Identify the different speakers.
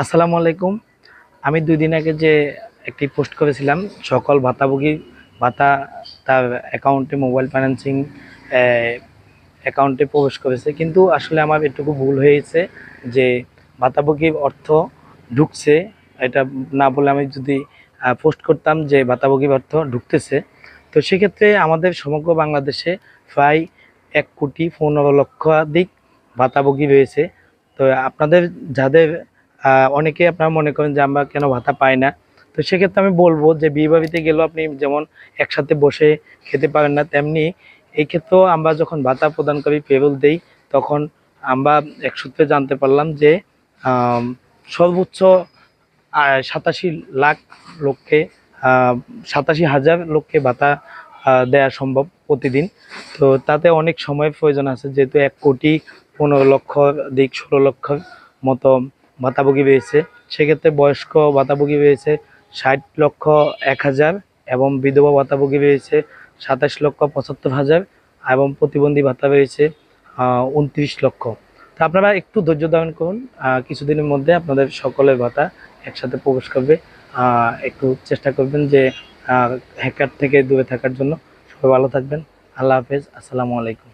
Speaker 1: আসসালামু আলাইকুম। আমি দুই দিন আগে যে একটি পোস্ট করেছিলাম, সকল ভাতাভোগী, ভাতা তার অ্যাকাউন্টে মোবাইল ফাইন্যান্সিং অ্যাকাউন্টে প্রবেশ করেছে। কিন্তু আসলে আমার এটুকু ভুল হয়েছে যে ভাতাভোগীর অর্থ ঢুকছে। এটা না বলে আমি যদি পোস্ট করতাম যে ভাতাভোগীর অর্থ ঢুকতেছে। তো সেক্ষেত্রে আমাদের সমগ্র বাংলাদেশে প্রায় এক কোটি পনেরো লক্ষাধিক ভাতাভোগী রয়েছে। তো আপনাদের, যাদের অনেকে আপনারা মনে করেন যে আমরা কেন ভাতা পাই না? তো সেক্ষেত্রে আমি বলব যে বিয়ে বাড়িতে গেলেও আপনি যেমন একসাথে বসে খেতে পারেন না, তেমনি এই ক্ষেত্রেও আমরা যখন ভাতা প্রদান করি পেরোল দেই, তখন আমরা এক সূত্রে জানতে পারলাম যে সর্বোচ্চ সাতাশি লাখ লোককে সাতাশি হাজার লোককে ভাতা দেওয়া সম্ভব প্রতিদিন। তো তাতে অনেক সময় প্রয়োজন আছে, যেহেতু এক কোটি পনেরো লক্ষ দিক ষোলো লক্ষ মতো ভাতাভোগী রয়েছে সেক্ষেত্রে বয়স্ক ভাতাভোগী রয়েছে ষাট লক্ষ এক হাজার এবং বিধবা ভাতাভোগী রয়েছে সাতাশ লক্ষ পঁচাত্তর হাজার এবং প্রতিবন্ধী ভাতা রয়েছে উনত্রিশ লক্ষ। তো আপনারা একটু ধৈর্য ধারণ করুন কিছুদিনের মধ্যে আপনাদের সকলের ভাতা একসাথে প্রবেশ করবে। একটু চেষ্টা করবেন যে হ্যাকার থেকে দূরে থাকার জন্য। সবাই ভালো থাকবেন। আল্লাহ হাফেজ। আসসালামু আলাইকুম।